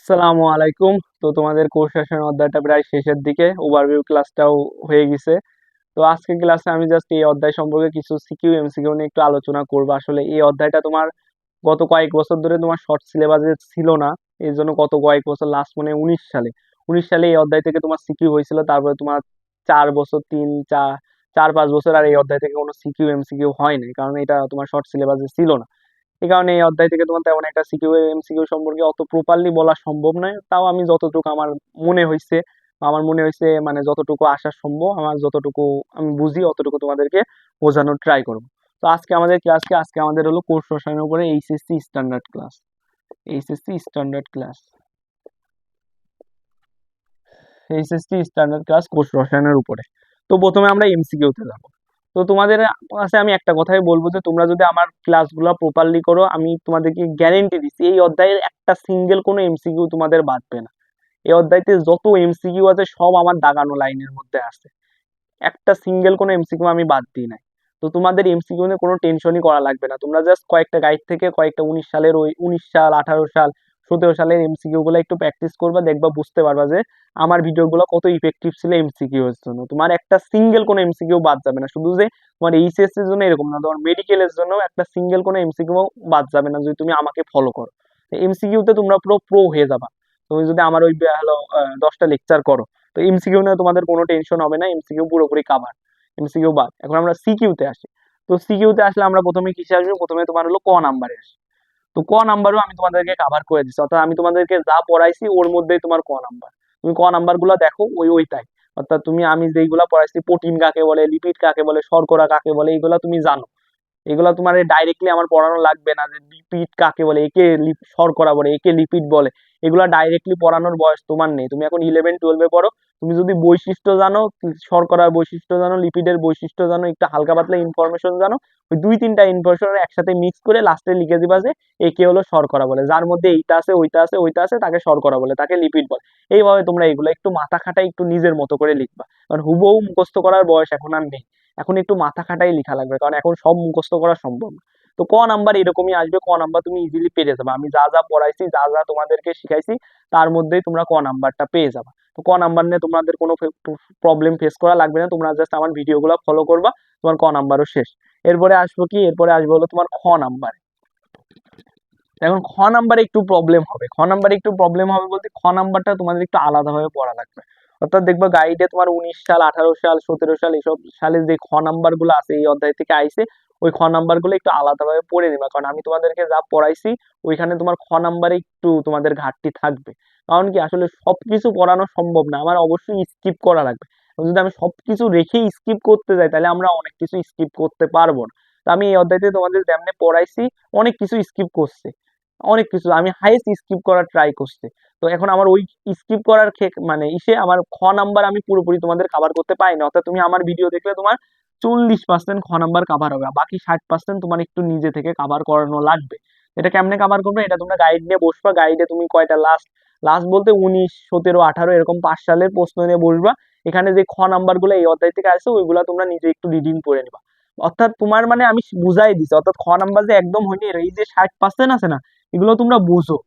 আসসালামু আলাইকুম। তো তোমাদের কোর্স সেশন অধ্যায়টা প্রায় শেষের দিকে ওভারভিউ ক্লাসটাও হয়ে গেছে। তো আজকে ক্লাসে আমি জাস্ট এই অধ্যায় সম্পর্কে কিছু সিকিউ এমসিকিউ নিয়ে একটু আলোচনা করব। আসলে এই অধ্যায়টা তোমার গত কয়েক বছর ধরে তোমার শর্ট সিলেবাসে ছিল না। এই জন্য গত কয়েক বছর লাস্ট মানে উনিশ সালে। উনিশ সালে এই অধ্যায় থেকে তোমার সিকিউ হয়েছিল, তারপরে তোমার চার বছর, তিন, চার চার, পাঁচ বছর আর এই অধ্যায় থেকে কোনো সিকিউ এমসিকিউ হয় নাই। কারণ এটা তোমার শর্ট সিলেবাসে ছিল না। এই কারণে এই অধ্যায় থেকে তোমার তেমন একটা সিকিউ এমসিকিউ সম্পর্কে অত প্রপারলি বলা সম্ভব নয়। তাও আমি যতটুকু আমার মনে হয়েছে আমার মনে হয়েছে মানে যতটুকু আসা সম্ভব, আমার যতটুকু আমি বুঝি, অতটুকু তোমাদেরকে বোঝানোর ট্রাই করব। তো আজকে আমাদের ক্লাসকে আজকে আমাদের হলো কোর্স রসায়নের উপরে HSC standard class HSC standard class HSC standard class course রসায়নের উপরে। তো প্রথমে আমরা এমসিকিউতে যাব। তো তোমাদের কাছে আমি একটা কথাই বলব যে, তোমরা যদি আমার ক্লাসগুলো প্রপারলি করো, আমি তোমাদেরকে গ্যারেন্টি দিচ্ছি, এই অধ্যায়ের একটা সিঙ্গেল কোনো এমসিকিউ তোমাদের বাদবে না। এই অধ্যায়তে যত এমসিকিউ আছে, সব আমার দাগানো লাইনের মধ্যে আছে। একটা সিঙ্গেল কোনো এমসিকিউ আমি বাদ দিই নাই। তো তোমাদের এমসিকিউ নিয়ে কোনো টেনশনই করা লাগবে না। তোমরা জাস্ট কয়েকটা গাইড থেকে কয়েকটা উনিশ সালের ওই, উনিশ সাল, আঠারো সাল সতেরো সালের এমসিকিউ গুলো একটু প্র্যাকটিস করবা দেখবা বুঝতে পারবা যে আমার ভিডিওগুলো কত ইফেক্টিভ ছিল এমসিকিউ এর জন্য তোমার একটা সিঙ্গেল কোনো এমসিকিউ বাদ যাবে না শুধু যে তোমার এইচএস এর জন্য এরকম না তোমার মেডিকেলের জন্য একটা সিঙ্গেল কোনো এমসিকিউ বাদ যাবে না যদি তুমি আমাকে ফলো করো এমসিকিউতে তোমরা পুরো প্রো হয়ে যাবা তুমি যদি আমার ওই হলো দশটা লেকচার করো তো এমসিকিউ নিয়ে তোমাদের কোনো টেনশন হবে না এমসিকিউ পুরোপুরি কাভার এমসিকিউ বাদ এখন আমরা সিকিউতে আসি তো সিকিউতে আসলে আমরা প্রথমে কিসে আসব প্রথমে তোমার হলো ক নাম্বারে আসি তো ক নাম্বারও আমি তোমাদেরকে কাভার করে দিচ্ছি। অর্থাৎ আমি তোমাদেরকে যা পড়াইছি, ওর মধ্যেই তোমার ক নাম্বার তুমি ক নাম্বারগুলো দেখো, ওই ওইটাই। অর্থাৎ তুমি আমি যেইগুলা পড়াইছি প্রোটিন কাকে বলে, লিপিড কাকে বলে, শর্করা কাকে বলে, এইগুলা তুমি জানো। এগুলো তোমার ডাইরেক্টলি আমার পড়ানো লাগবে না যে লিপিড কাকে বলে, একে শর্করা বলে, একে লিপিড বলে। এগুলো ডাইরেক্টলি পড়ানোর বয়স তোমার নেই। তুমি এখন ইলেভেন টুয়েলভে পড়ো তুমি যদি বৈশিষ্ট্য জানো, শর্করার বৈশিষ্ট্য জানো লিপিডের বৈশিষ্ট্য জানো, একটু হালকা পাতলা ইনফরমেশন জানো, ওই দুই তিনটা ইনফরমেশন একসাথে মিক্স করে লাস্টে লিখে দিবা যে একে হলো শর্করা বলে। যার মধ্যে এইটা আছে, ওইটা আছে ওইটা আছে, তাকে শর্করা বলে, তাকে লিপিড বলে। এইভাবে তোমরা এগুলো একটু মাথা খাটাই একটু নিজের মতো করে লিখবা। কারণ হুবহু মুখস্থ করার বয়স এখন আর নেই। এখন একটু মাথা খাটাই লেখা লাগবে, কারণ এখন সব মুখস্থ করা সম্ভব না। তো ক নাম্বার এরকমই আসবে, ক নাম্বার তুমি ইজিলি পেয়ে যাবে। আমি যা যা পড়াইছি, যা যা তোমাদেরকে শিখাইছি, তার মধ্যেই তোমরা ক নাম্বারটা পেয়ে যাবা। তো ক নাম্বার নিয়ে তোমাদের কোনো প্রবলেম ফেস করা লাগবে না, তোমরা জাস্ট আমার ভিডিওগুলো ফলো করবা, তোমার ক নাম্বারও শেষ। এরপরে আসব কি? এরপরে আসব হলো তোমার খ নাম্বার এখন খ নাম্বারে একটু প্রবলেম হবে। খ নাম্বারে একটু প্রবলেম হবে বলতে খ নাম্বারটা তোমাদের একটু আলাদাভাবে পড়া লাগবে। অর্থাৎ দেখবা গাইডে তোমার উনিশ সাল, আঠারো সাল, সতেরো সাল এইসব সালের যে খ নাম্বারগুলো আছে, এই অধ্যায় থেকে আইসে ওই খ নাম্বারগুলো একটু আলাদাভাবে পড়ে নিবা। কারণ আমি তোমাদেরকে যা পড়াইছি, ওইখানে তোমার খ নাম্বারে একটু তোমাদের ঘাটতি থাকবে। কারণ কি, আসলে সবকিছু পড়ানো সম্ভব না। আমার অবশ্যই স্কিপ করা লাগবে। যদি আমি সবকিছু রেখেই স্কিপ করতে যাই, তাহলে আমরা অনেক কিছু স্কিপ করতে পারব না। তো আমি এই অধ্যায়তে তোমাদের যেমনি পড়াইছি, অনেক কিছু স্কিপ করছে। অনেক কিছু, আমি হাইয়েস্ট স্কিপ করার ট্রাই করছি। তো এখন আমার ওই স্কিপ করার মানে ইসে আমার খ নাম্বার আমি পুরোপুরি তোমাদের কাভার করতে পারি না অর্থাৎ তুমি আমার ভিডিও দেখলে তোমার চল্লিশ পার্সেন্ট খ নাম্বার কাভার হবে বাকি ষাট পার্সেন্ট তোমার একটু নিজে থেকে কাভার করানো লাগবে। এটা কেমনে কাভার করবে? এটা তোমরা গাইড নিয়ে বসবা গাইডে তুমি কয়টা লাস্ট লাস্ট বলতে উনিশ, সতেরো, আঠারো, এরকম পাঁচ সালের প্রশ্ন নিয়ে বসবা। এখানে যে খ নাম্বারগুলো এই অধ্যায় থেকে আসে, ওইগুলো তোমরা নিজে একটু রিডিং করে নিবা। অর্থাৎ তোমার মানে আমি বুঝাই দিছি, অর্থাৎ খ নাম্বার যে একদম হয়নি এই যে ষাট পার্সেন্ট আছে না, এগুলো তোমরা বুঝো।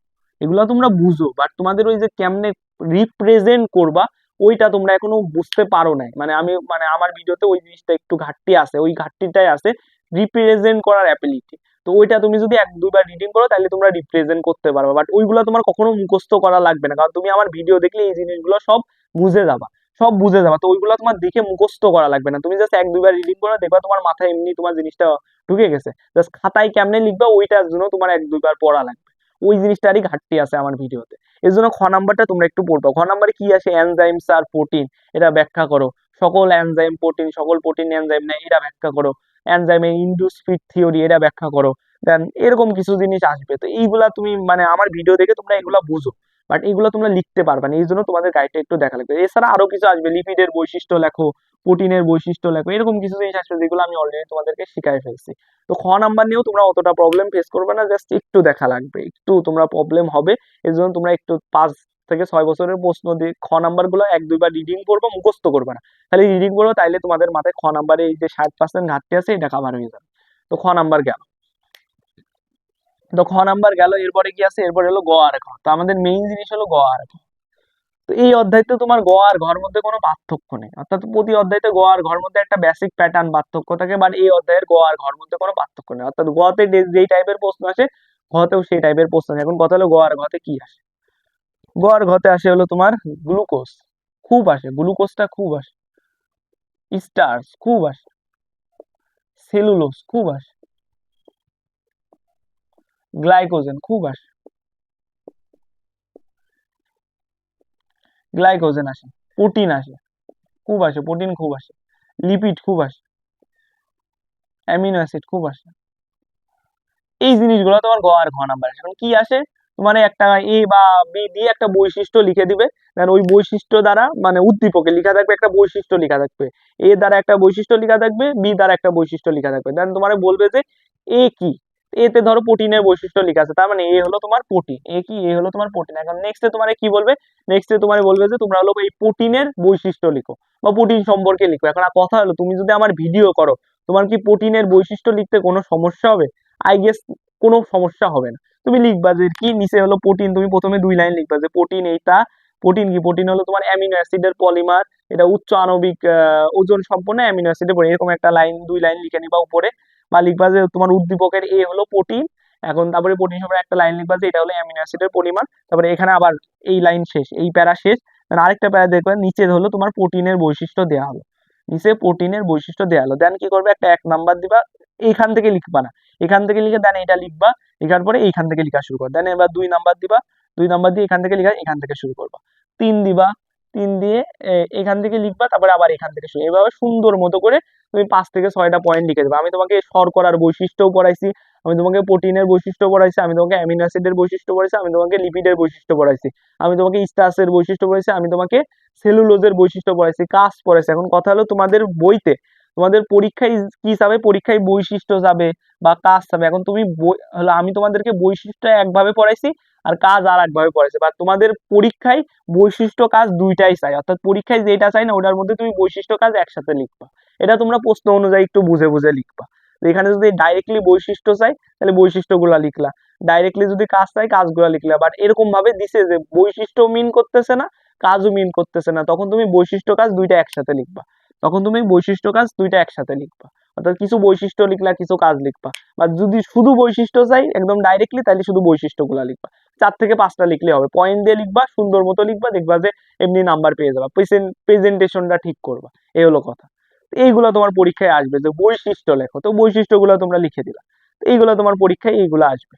এগুলো তোমরা বুঝো বাট তোমাদের ওই যে কেমনে রিপ্রেজেন্ট করবা ওইটা তোমরা এখনও বুঝতে পারো নাই। মানে আমি মানে আমার ভিডিওতে ওই জিনিসটা একটু ঘাটতি আছে, ওই ঘাটতিটাই আছে রিপ্রেজেন্ট করার অ্যাবিলিটি তো ওইটা তুমি যদি এক দুইবার রিডিং করো, তাহলে তোমরা রিপ্রেজেন্ট করতে পারবে। বাট ওইগুলো তোমার কখনো মুখস্থ করা লাগবে না, কারণ তুমি আমার ভিডিও দেখলে এই জিনিসগুলো সব বুঝে যাবা, সব বুঝে যাবা। তো ওইগুলো তোমার দেখে মুখস্থ করা লাগবে না। তুমি জাস্ট এক দুইবার রিডিং করো, দেখবা তোমার মাথায় এমনি তোমার জিনিসটা ঢুকে গেছে। জাস্ট খাতায় কেমনে লিখবা, ওইটার জন্য তোমার এক দুইবার পড়া লাগবে। ওই জিনিসটারই ঘাটতি আছে আমার ভিডিওতে। এর জন্য খ নাম্বারটা তোমরা একটু পড়বা। খ নাম্বারে কি আছে? এনজাইমস আর প্রোটিন এটা ব্যাখ্যা করো। সকল এনজাইম প্রোটিন সকল প্রোটিন এনজাইম নেই এটা ব্যাখ্যা করো। এনজাইমের ইন্ডুস ফিট থিওরি এটা ব্যাখ্যা করো। দেন এরকম কিছু জিনিস আসবে। তো এইগুলা তুমি মানে আমার ভিডিও দেখে তোমরা এগুলা বুঝো। বাট এগুলো তোমরা লিখতে পারবে না। এই জন্য তোমাদের গাইডটা একটু দেখা লাগবে। এছাড়া আরও কিছু আসবে। লিপিডের বৈশিষ্ট্য লেখো। প্রোটিনের বৈশিষ্ট্য লেখো এরকম কিছু জিনিস আসবে যেগুলো আমি অলরেডি তোমাদেরকে শিখাই ফেলছি। তো খ নাম্বার নিয়েও তোমরা অতটা প্রবলেম ফেস করবে না জাস্ট একটু দেখা লাগবে, একটু তোমরা প্রবলেম হবে, এর জন্য তোমরা একটু পাঁচ থেকে ছয় বছরের প্রশ্ন দিয়ে খ নাম্বারগুলো এক, দুইবার রিডিং করব মুখস্থ করবে না। তাহলে রিডিং করব তাইলে তোমাদের মাথায় খ নাম্বারে এই যে ষাট পার্সেন্ট ঘাটতি আছে, এটা কাভার হয়ে যাবে। তো খ নাম্বার গেল। তো খ নাম্বার গেল, এরপরে কি আছে? এরপরে হলো গ আর ঘ তো আমাদের মেইন জিনিস হলো গ আর ঘ তো এই অধ্যায়তে তোমার গ আর ঘর মধ্যে কোনো পার্থক্য নেই। অর্থাৎ প্রতি অধ্যায়তে গ আর ঘর মধ্যে একটা বেসিক প্যাটার্ন পার্থক্য থাকে বাট এই অধ্যায়ের গ আর ঘর মধ্যে কোনো পার্থক্য নেই। অর্থাৎ গতে যেই টাইপের প্রশ্ন আসে ঘতেও সেই টাইপের প্রশ্ন আসে। এখন কথা হলো গ আর ঘতে কি আসে? গ আর ঘতে আসে হলো তোমার গ্লুকোজ খুব আসে। গ্লুকোজটা খুব আসে। স্টার্চ খুব আসে। সেলুলোজ খুব আসে। গ্লাইকোজেন খুব আসে। গ্লাইকোজেন আসে, প্রোটিন আসে, খুব আসে, প্রোটিন খুব আসে লিপিড খুব আসে অ্যামিনো অ্যাসিড খুব আসে। এই জিনিসগুলো তোমার গ আর ঘ নাম্বার আসে। এখন কি আসে? তোমার একটা এ বা বি দিয়ে একটা বৈশিষ্ট্য লিখে দিবে। ওই বৈশিষ্ট্য দ্বারা মানে উদ্দীপকে লিখা থাকবে, একটা বৈশিষ্ট্য লিখা থাকবে। এ দ্বারা একটা বৈশিষ্ট্য লিখা থাকবে, বি দ্বারা একটা বৈশিষ্ট্য লিখা থাকবে। দেন তোমার বলবে যে এ কি? এতে ধরো প্রোটিনের বৈশিষ্ট্য লেখা আছে। তার মানে এ হলো তোমার প্রোটিন। এ কি? এ হলো তোমার প্রোটিন। এখন নেক্সটে তোমার কি বলবে? নেক্সটে তোমার বলবে যে তোমরা হলো এই প্রোটিনের বৈশিষ্ট্য লিখো বা প্রোটিন সম্পর্কে লিখো। এখন কথা হলো, তুমি যদি আমার ভিডিও করো, তোমার কি প্রোটিনের বৈশিষ্ট্য লিখতে কোনো সমস্যা হবে? আই গেস কোনো সমস্যা হবে না। তুমি লিখবা যে কি, নিচে হলো প্রোটিন, তুমি প্রথমে দুই লাইন লিখবা যে প্রোটিন এইটা, প্রোটিন কি? প্রোটিন হলো তোমার অ্যামিনো অ্যাসিডের পলিমার, এটা উচ্চ আণবিক ওজন সম্পন্ন অ্যামিনো অ্যাসিডের পরে এরকম একটা লাইন, দুই লাইন লিখে নিবা উপরে। বা লিখবা যে তোমার উদ্দীপকের এ হলো প্রোটিন। এখন তারপরে প্রোটিন সম্পর্কে একটা লাইন লিখবা যে এটা হলো অ্যামিনো অ্যাসিডের পরিমাণ। তারপরে এখানে আবার এই লাইন শেষ, এই প্যারা শেষ। আরেকটা প্যারা দেখবে, নিচে হলো তোমার প্রোটিনের বৈশিষ্ট্য দেওয়া হলো। নিচে প্রোটিনের বৈশিষ্ট্য দেওয়া হলো। দেন কি করবে? একটা এক নাম্বার দিবা, এইখান থেকে লিখবা না। এখান থেকে লিখে দেন এটা লিখবা, লেখার পরে এইখান থেকে লেখা শুরু করবা। দেন এবার দুই নাম্বার দিবা, দুই নাম্বার দিয়ে এখান থেকে লেখা, এখান থেকে শুরু করবা। তিন দিবা তিন দিয়ে এখান থেকে লিখবা, তারপরে আবার এখান থেকে শুরু। এভাবে সুন্দর মতো করে তুমি পাঁচ থেকে ছয়টা পয়েন্ট লিখে দেবে। আমি তোমাকে শর্করার বৈশিষ্ট্যও পড়াইছি, আমি তোমাকে প্রোটিনের বৈশিষ্ট্য পড়াইছি, আমি তোমাকে অ্যামিনো অ্যাসিডের বৈশিষ্ট্য পড়াইছি, আমি তোমাকে লিপিডের বৈশিষ্ট্য পড়াইছি, আমি তোমাকে স্টাসের বৈশিষ্ট্য পড়াইছি, আমি তোমাকে সেলুলোজের বৈশিষ্ট্য পড়াইছি, কাজ পড়াইছি। এখন কথা হলো তোমাদের বইতে তোমাদের পরীক্ষায় কি যাবে পরীক্ষায় বৈশিষ্ট্য যাবে বা কাজ যাবে। এখন তুমি হলো আমি তোমাদেরকে বৈশিষ্ট্য একভাবে পড়াইছি আর কাজ আর একভাবে পড়াইছি। বা তোমাদের পরীক্ষায় বৈশিষ্ট্য কাজ দুইটাই চাই। অর্থাৎ পরীক্ষায় যেটা চাই না, ওটার মধ্যে তুমি বৈশিষ্ট্য কাজ একসাথে লিখবা। এটা তোমরা প্রশ্ন অনুযায়ী একটু বুঝে বুঝে লিখবা। এখানে যদি ডাইরেক্টলি বৈশিষ্ট্য চাই, তাহলে বৈশিষ্ট্যগুলা লিখলা। ডাইরেক্টলি যদি কাজ চাই, কাজগুলা লিখলা। বাট এরকম ভাবে দিছে যে বৈশিষ্ট্য মিন করতেছে না, কাজও মিন করতেছে না, তখন তুমি বৈশিষ্ট্য কাজ দুইটা একসাথে লিখবা। তখন তুমি বৈশিষ্ট্য কাজ দুইটা একসাথে লিখবা। অর্থাৎ কিছু বৈশিষ্ট্য লিখলা, কিছু কাজ লিখবা। বা যদি শুধু বৈশিষ্ট্য চাই একদম ডাইরেক্টলি তাহলে শুধু বৈশিষ্ট্যগুলা লিখবা। চার থেকে পাঁচটা লিখলে হবে। পয়েন্ট দিয়ে লিখবা, সুন্দর মতো লিখবা, দেখবা যে এমনি নাম্বার পেয়ে যাবা। প্রেজেন্টেশনটা ঠিক করবা। এই হলো কথা। এইগুলো তোমার পরীক্ষায় আসবে যে বৈশিষ্ট্য লেখো। তো বৈশিষ্ট্যগুলো তোমরা লিখে দিলা তো এইগুলো তোমার পরীক্ষায় এইগুলো আসবে।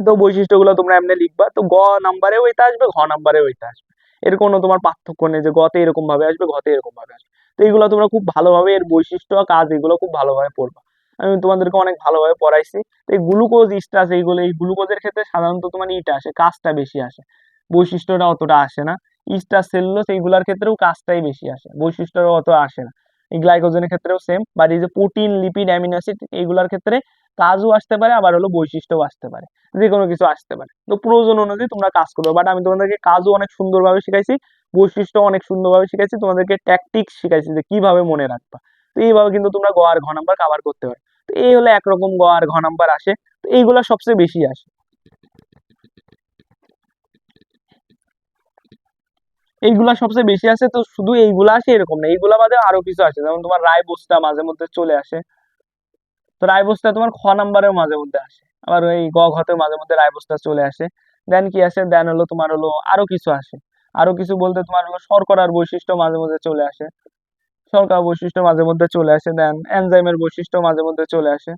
তো বৈশিষ্ট্যগুলো তোমরা এমনি লিখবা। তো গ নাম্বারেও এটা আসবে, ঘ নাম্বারেও এটা আসবে। এর কোনো তোমার পার্থক্য নেই যে গতে এরকম ভাবে আসবে ঘতে এরকম ভাবে আসবে। তো এইগুলো তোমরা খুব ভালোভাবে এর বৈশিষ্ট্য কাজ এগুলো খুব ভালোভাবে পড়বা। আমি তোমাদেরকে অনেক ভালোভাবে পড়াইছি। তো এই গ্লুকোজ ইস্টাস এইগুলো, এই গ্লুকোজের ক্ষেত্রে সাধারণত তোমার ইটা আসে, কাজটা বেশি আসে। বৈশিষ্ট্যটা অতটা আসে না। ইস্টার সেলুলোস এইগুলার ক্ষেত্রেও কাজটাই বেশি আসে, বৈশিষ্ট্যটা অত আসে না। গ্লাইকোজেনের ক্ষেত্রেও সেম বাট এই যে প্রোটিন লিপিড অ্যামিনো অ্যাসিড এইগুলোর ক্ষেত্রে কাজও আসতে পারে, আবার হলো বৈশিষ্ট্যও আসতে পারে যে কোনো কিছু আসতে পারে। তো প্রয়োজন অনুযায়ী তোমরা কাজ করবে বাট আমি তোমাদেরকে কাজও অনেক সুন্দরভাবে শিখাইছি বৈশিষ্ট্য অনেক সুন্দরভাবে শিখাইছি, তোমাদেরকে ট্যাকটিক্স শিখাইছি যে কীভাবে মনে রাখবা। তো এইভাবে কিন্তু তোমরা গ আর ঘ নাম্বার কাভার করতে পারো। তো এই হলো একরকম গ আর ঘ নাম্বার আসে, তো এইগুলো সবচেয়ে বেশি আসে। এইগুলা সবচেয়ে বেশি আসে তো শুধু এইগুলা আসে এরকম না। এইগুলা বাদে আরও কিছু আসে যেমন তোমার রাইবোসটা মাঝে মধ্যে চলে আসে। তো রাইবোসটা তোমার খ নাম্বারেও মাঝে মধ্যে আসে। আবার ওই গ ঘতেও মাঝে মধ্যে রাইবোসটা চলে আসে। দেন কি আসে? দেন হলো তোমার হলো আরও কিছু আসে। আরও কিছু বলতে তোমার হলো শর্করার বৈশিষ্ট্য মাঝে মধ্যে চলে আসে। শর্করা বৈশিষ্ট্য মাঝে মধ্যে চলে আসে। দেন এনজাইমের বৈশিষ্ট্য মাঝে মধ্যে চলে আসে।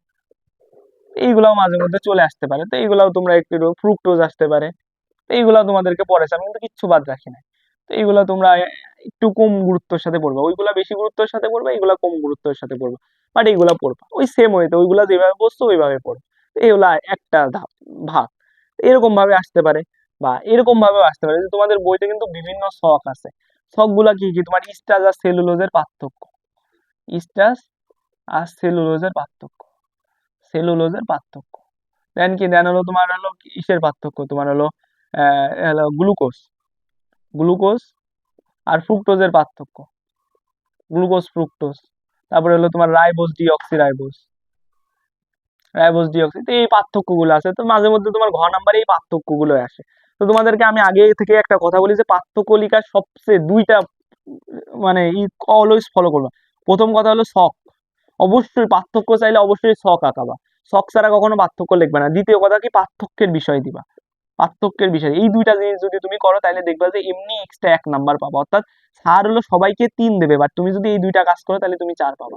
এইগুলাও মাঝে মধ্যে চলে আসতে পারে। তো এইগুলাও তোমরা একটু ফ্রুক্টোজ আসতে পারে। এইগুলাও তোমাদেরকে পড়েছে আমি কিন্তু কিচ্ছু বাদ রাখি তো এইগুলা তোমরা একটু কম গুরুত্বের সাথে পড়বা। ওইগুলা বেশি গুরুত্বের সাথে পড়বা, এইগুলা কম গুরুত্বের সাথে পড়বা। বাট এইগুলা পড়বা। ওই সেম ওয়েতে ওইগুলা যেভাবে বসছো ওইভাবে পড়বা এইগুলা একটা ভাগ। এরকম ভাবে আসতে পারে বা এরকম ভাবেও আসতে পারে যে তোমাদের বইতে কিন্তু বিভিন্ন শখ আছে। শখগুলা কি কি? তোমার স্টাচ আর সেলুলোজের পার্থক্য। স্টাচ আর সেলুলোজের পার্থক্য। সেলুলোজের পার্থক্য। দেন কি? দেন হলো তোমার হলো কিসের পার্থক্য? তোমার হলো হলো গ্লুকোজ। গ্লুকোজ আর ফ্রুক্টোজের পার্থক্য। Glucose, fructose. তারপরে হলো তোমার ribose deoxy ribose ribose deoxy তো এই পার্থক্যগুলো আছে। তো মাঝে মধ্যে তোমার ঘ নাম্বারে এই পার্থক্যগুলো আসে। তো তোমাদেরকে আমি আগে থেকে একটা কথা বলি যে পার্থক্য লেখার সবচেয়ে দুইটা মানে ই অলওয়েজ ফলো করবা। প্রথম কথা হলো শখ। অবশ্যই পার্থক্য চাইলে অবশ্যই শখ আঁকাবা। শখ ছাড়া কখনো পার্থক্য লিখবে না। দ্বিতীয় কথা কি পার্থক্যের বিষয় দিবা। পার্থক্যের বিষয়। এই দুইটা জিনিস যদি তুমি করো, তাহলে দেখবা যে এমনি এক্সট্রা এক নাম্বার পাবা। অর্থাৎ স্যার হলো সবাইকে তিন দেবে বাট তুমি যদি এই দুইটা কাজ করো, তাহলে তুমি চার পাবা।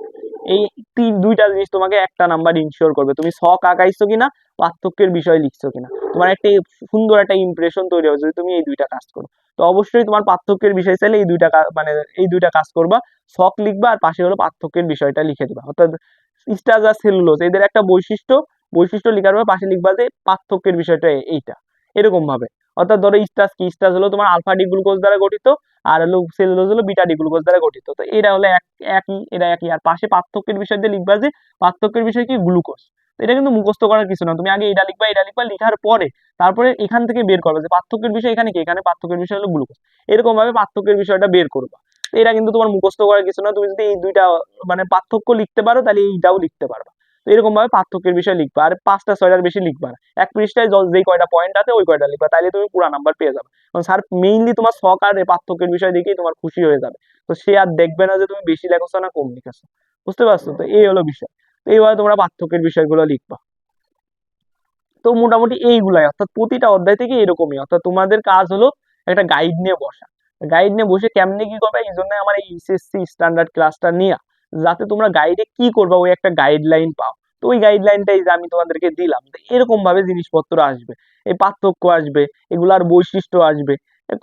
এই তিন, দুইটা জিনিস তোমাকে একটা নাম্বার ইনশিওর করবে। তুমি শখ আঁকাইছো কিনা, পার্থক্যের বিষয় লিখছো কিনা। তোমার একটা সুন্দর একটা ইমপ্রেশন তৈরি হবে যদি তুমি এই দুইটা কাজ করো। তো অবশ্যই তোমার পার্থক্যের বিষয় চাইলে এই দুইটা মানে এই দুইটা কাজ করবা। শখ লিখবা আর পাশে হলো পার্থক্যের বিষয়টা লিখে দিবা। অর্থাৎ স্টাজ আর সেলুলোজ এদের একটা বৈশিষ্ট্য। বৈশিষ্ট্য লিখার পর পাশে লিখবা যে পার্থক্যের বিষয়টা এইটা। এরকম ভাবে। অর্থাৎ ধরো স্টাজ কি? স্টাজ হলো তোমার আলফা ডি গ্লুকোজ দ্বারা গঠিত, আর হলো সেলুলোজ হলো বিটা ডি গ্লুকোজ দ্বারা গঠিত। তো এটা হলো এক, একই এটা একই। আর পাশে পার্থক্যের বিষয় দিয়ে লিখবা যে পার্থক্যের বিষয় কি? গ্লুকোজ এটা কিন্তু মুখস্থ করার কিছু না। তুমি আগে এটা লিখবা এটা লিখবা, লিখার পরে তারপরে এখান থেকে বের করবে যে পার্থক্যের বিষয় এখানে কি? এখানে পার্থক্যের বিষয় হলো গ্লুকোজ এরকম ভাবে পার্থক্যের বিষয়টা বের করবা। এটা কিন্তু তোমার মুখস্থ করার কিছু না। তুমি যদি এই দুইটা মানে পার্থক্য লিখতে পারো, তাহলে এইটাও লিখতে পারবা। তো এরকম ভাবে পার্থক্যের বিষয় লিখবা। আর পাঁচটা, ছয়টার বেশি লিখবা না। এক পৃষ্ঠায় যেই কয়টা পয়েন্ট আছে, ওই কয়টা লিখবা। তাহলে তুমি পুরা নাম্বার পেয়ে যাবে। কারণ স্যার মেইনলি তোমার শখ আর পার্থক্যের বিষয় দেখেই তোমার খুশি হয়ে যাবে। তো সে আর দেখবে না যে তুমি বেশি লেখছো না কম লিখেছো। বুঝতে পারছ? তো এই হলো বিষয়। তো এইভাবে তোমরা পার্থক্যের বিষয়গুলো লিখবা। তো মোটামুটি এইগুলাই। অর্থাৎ প্রতিটা অধ্যায় থেকে এরকমই। অর্থাৎ তোমাদের কাজ হলো একটা গাইড নিয়ে বসা। গাইড নিয়ে বসে কেমনে কি করবে? এই জন্য আমার এই এইচএসসি স্ট্যান্ডার্ড ক্লাসটা নিয়ে। যাতে তোমরা গাইডে কি করবা, ওই একটা গাইডলাইন পাও। তো ওই গাইডলাইনটাই যে আমি তোমাদেরকে দিলাম এরকম ভাবে জিনিসপত্র আসবে। এই পার্থক্য আসবে, এগুলার বৈশিষ্ট্য আসবে।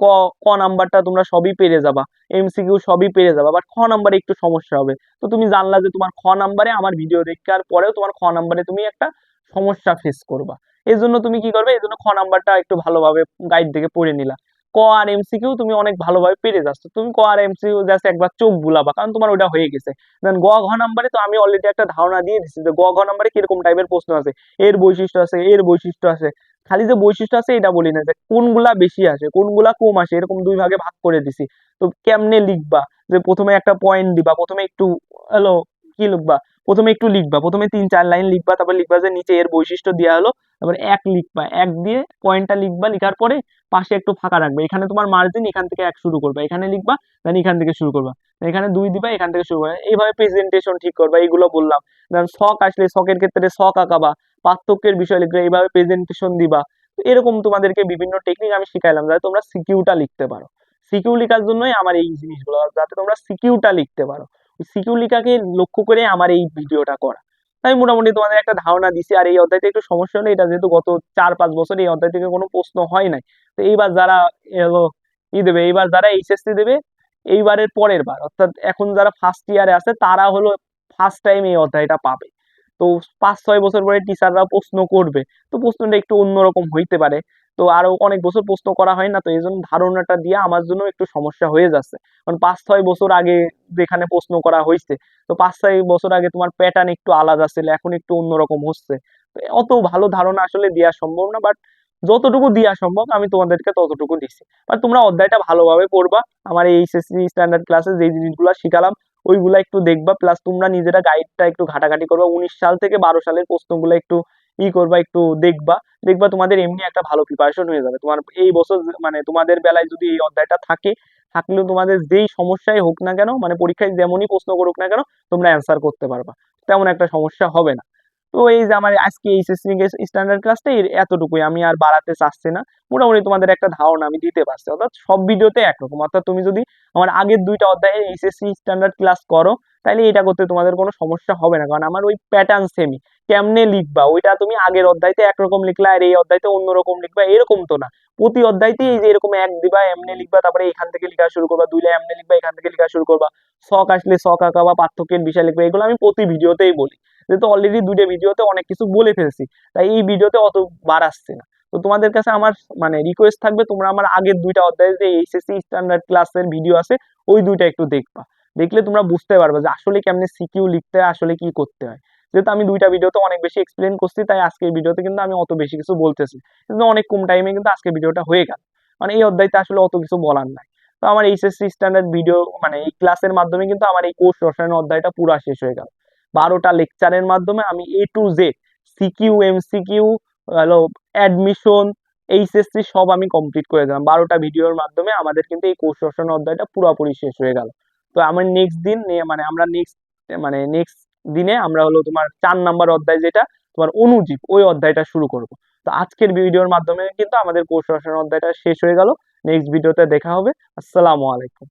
ক ক নাম্বারটা তোমরা সবই পেরে যাবা। এমসিকিউ সবই পেরে যাবা বাট খ নাম্বারে একটু সমস্যা হবে। তো তুমি জানলা যে তোমার খ নাম্বারে আমার ভিডিও দেখার পরেও তোমার খ নাম্বারে তুমি একটা সমস্যা ফেস করবা। এই জন্য তুমি কি করবে? এই জন্য খ নাম্বারটা একটু ভালোভাবে গাইড থেকে পড়ে নিলা। ক আর এমসিকিউ তুমি অনেক ভালোভাবে পেরে যাচ্ছ। তুমি ক আর এমসিকিউ জাস্ট একবার চোখ বুলাবা, কারণ তোমার ওটা হয়ে গেছে। দেন গ ঘ নাম্বারে তো আমি অলরেডি একটা ধারণা দিয়ে দিচ্ছি যে গ ঘ নাম্বারে কীরকম টাইপের প্রশ্ন আছে, এর বৈশিষ্ট্য আছে, এর বৈশিষ্ট্য আছে। খালি যে বৈশিষ্ট্য আছে এটা বলি না, যে কোনগুলা বেশি আসে, কোনগুলা কম আসে, এরকম দুই ভাগে ভাগ করে দিছি। তো কেমনে লিখবা? যে প্রথমে একটা পয়েন্ট দিবা, প্রথমে একটু হ্যালো কি লিখবা? প্রথমে একটু লিখবা, প্রথমে তিন চার লাইন লিখবা, তারপর লিখবা যে নিচে এর বৈশিষ্ট্য দেওয়া হলো, তারপর এক লিখবা, এক দিয়ে পয়েন্টটা লিখবা, লিখার পরে পাশে একটু ফাঁকা রাখবে। এখানে তোমার মার্জিন এখান থেকে এক শুরু করবা, এখানে লিখবা দেন এখান থেকে শুরু করবা। এখানে দুই দিবা, এখান থেকে শুরু করবা। এইভাবে প্রেজেন্টেশন ঠিক করবা, এইগুলো বললাম। দেন শখ আসলে শখের ক্ষেত্রে শখ আঁকাবা, পার্থক্যের বিষয় লিখবে এইভাবে প্রেজেন্টেশন দিবা। এরকম তোমাদেরকে বিভিন্ন টেকনিক আমি শিখাইলাম, যাতে তোমরা সিকিউটা লিখতে পারো। সিকিউ লেখার জন্যই আমার এই জিনিসগুলো, যাতে তোমরা সিকিউটা লিখতে পারো। সিকিউ লেখাকে লক্ষ্য করে আমার এই ভিডিওটা করা। আমি মোটামুটি তোমাদের একটা ধারণা দিছি, আর এই অধ্যায়তে একটু সমস্যা হলো এটা যেহেতু গত চার পাঁচ বছর এই অধ্যায় থেকে কোনো প্রশ্ন হয় নাই। তো এইবার যারা ই দেবে, এইবার যারা এইচএসসি দেবে, এইবারের পরের বার, অর্থাৎ এখন যারা ফার্স্ট ইয়ারে আছে, তারা হলো ফার্স্ট টাইম এই অধ্যায়টা পাবে। তো পাঁচ ছয় বছর পরে টিচাররা প্রশ্ন করবে। তো প্রশ্নটা একটু অন্যরকম হইতে পারে। তো আরও অনেক বছর প্রশ্ন করা হয় না, তো এই জন্য ধারণাটা দিয়ে আমার জন্য একটু সমস্যা হয়ে যাচ্ছে। কারণ পাঁচ, ছয় বছর আগে যেখানে প্রশ্ন করা হয়েছে তো পাঁচ, ছয় বছর আগে তোমার প্যাটার্ন একটু আলাদা ছিল, এখন একটু অন্যরকম হচ্ছে। অত ভালো ধারণা আসলে দেওয়া সম্ভব না বাট যতটুকু দেওয়া সম্ভব আমি তোমাদেরকে ততটুকু দিচ্ছি আর তোমরা অধ্যায়টা ভালোভাবে পড়বা, আমার এই এইচএসসি স্ট্যান্ডার্ড ক্লাসে যেই জিনিসগুলো শিখালাম, ওইগুলা একটু দেখবা প্লাস তোমরা নিজেরা গাইডটা একটু ঘাটাঘাটি করবা। উনিশ সাল থেকে বারো সালের প্রশ্নগুলো একটু ই করবা, একটু দেখবা। দেখবা তোমাদের এমনি একটা ভালো প্রিপারেশন হয়ে যাবে। তোমার এই বছর মানে তোমাদের বেলায় যদি এই অধ্যায়টা থাকে, থাকলেও তোমাদের যেই সমস্যাই হোক না কেন মানে পরীক্ষায় যেমনই প্রশ্ন করুক না কেন, তোমরা অ্যান্সার করতে পারবা। তেমন একটা সমস্যা হবে না। তো এই যে আমার আজকে এইচএসসি স্ট্যান্ডার্ড ক্লাসটা এতটুকুই। আমি আর বাড়াতে চাচ্ছি না। মোটামুটি তোমাদের একটা ধারণা আমি দিতে পারছি। অর্থাৎ সব ভিডিওতে একরকম। অর্থাৎ তুমি যদি আমার আগের দুইটা অধ্যায়ে এইচএসসি স্ট্যান্ডার্ড ক্লাস করো তাহলে এটা করতে তোমাদের কোনো সমস্যা হবে না। কারণ আমার ওই প্যাটার্ন সেমই কেমনে লিখবা? ওইটা তুমি আগের অধ্যায়তে একরকম লিখলা, আর এই অধ্যায়তে অন্যরকম লিখবা। এরকম তো না। প্রতি অধ্যায়তেই এই যে এরকম এক দিবা, এমনি লিখবা। তারপরে এখান থেকে লেখা শুরু করবা দুই লাইন এমনি লিখবা, এখান থেকে লেখা শুরু করবা। শখ আসলে শখ আঁকা বা পার্থক্যের বিষয় লিখবা, এগুলো আমি প্রতি ভিডিওতেই বলি। যেহেতু অলরেডি দুইটা ভিডিওতে অনেক কিছু বলে ফেলছি। তাই এই ভিডিওতে অত বাড়াচ্ছে না। তো তোমাদের কাছে আমার মানে রিকোয়েস্ট থাকবে, তোমরা আমার আগের দুইটা অধ্যায়ে যে এইচএসসি স্ট্যান্ডার্ড ক্লাসের ভিডিও আছে, ওই দুইটা একটু দেখবা। দেখলে তোমরা বুঝতে পারবে যে আসলে কেমনে সিকিউ লিখতে হয়, আসলে কি করতে হয়। যেহেতু আমি দুইটা ভিডিওতে অনেক বেশি এক্সপ্লেন করছি, তাই আজকের ভিডিওতে কিন্তু আমি অত বেশি কিছু বলতেছি কিন্তু অনেক কম টাইমে কিন্তু আজকের ভিডিওটা হয়ে গেল। মানে এই অধ্যায়তে আসলে অত কিছু বলার নাই। তো আমার এইচএসসি স্ট্যান্ডার্ড ভিডিও মানে এই ক্লাসের মাধ্যমে কিন্তু আমার এই কোর্স রসায়ন অধ্যায়টা পুরো শেষ হয়ে গেল। বারোটা লেকচারের মাধ্যমে আমি A to Z CQ MCQ হলো অ্যাডমিশন এইচএসসি সব আমি কমপ্লিট করে দিলাম। বারোটা ভিডিওর মাধ্যমে আমাদের কিন্তু এই কোষ রসায়ন অধ্যায়টা পুরোপুরি শেষ হয়ে গেল। তো আমার নেক্সট দিন মানে আমরা নেক্সট মানে নেক্সট দিনে আমরা হলো তোমার চার নাম্বার অধ্যায় যেটা, তোমার অনুজীব, ওই অধ্যায়টা শুরু করব। তো আজকের ভিডিওর মাধ্যমে কিন্তু আমাদের কোষ রসায়ন অধ্যায়টা শেষ হয়ে গেল। নেক্সট ভিডিওতে দেখা হবে। আসসালামু আলাইকুম।